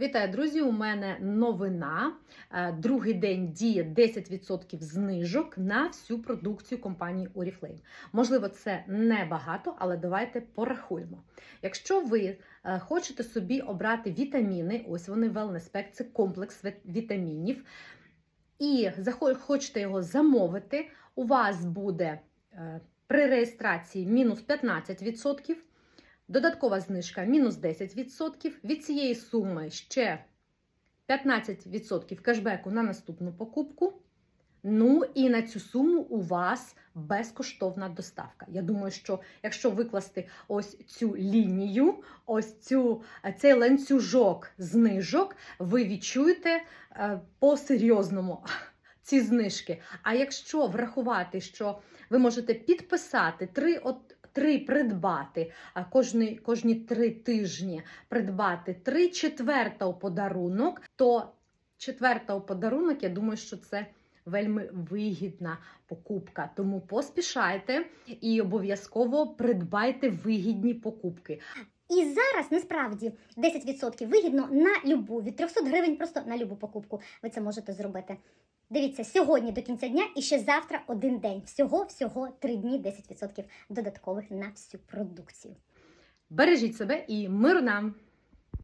Вітаю, друзі! У мене новина. Е, Другий день діє 10% знижок на всю продукцію компанії Oriflame. Можливо, це небагато, але давайте порахуємо. Якщо ви е, хочете собі обрати вітаміни, ось вони Wellness Pack, це комплекс вітамінів, і хочете його замовити, у вас буде е, при реєстрації мінус 15%. Додаткова знижка мінус 10%. Від цієї суми ще 15% кешбеку на наступну покупку. Ну і на цю суму у вас безкоштовна доставка. Я думаю, що якщо викласти ось цю лінію, ось цю, цей ланцюжок знижок, ви відчуєте е, по-серйозному ці знижки. А якщо врахувати, що ви можете підписати три от. Три придбати кожні, кожні три тижні придбати три четверта у подарунок, то четверта у подарунок, я думаю, що це вельми вигідна покупка. Тому поспішайте і обов'язково придбайте вигідні покупки. І зараз насправді 10% вигідно на любу від 300 гривень просто на любу покупку. Ви це можете зробити. Дивіться, сьогодні до кінця дня і ще завтра один день. Всього всього 3 дні 10% додаткових на всю продукцію. Бережіть себе і миру нам!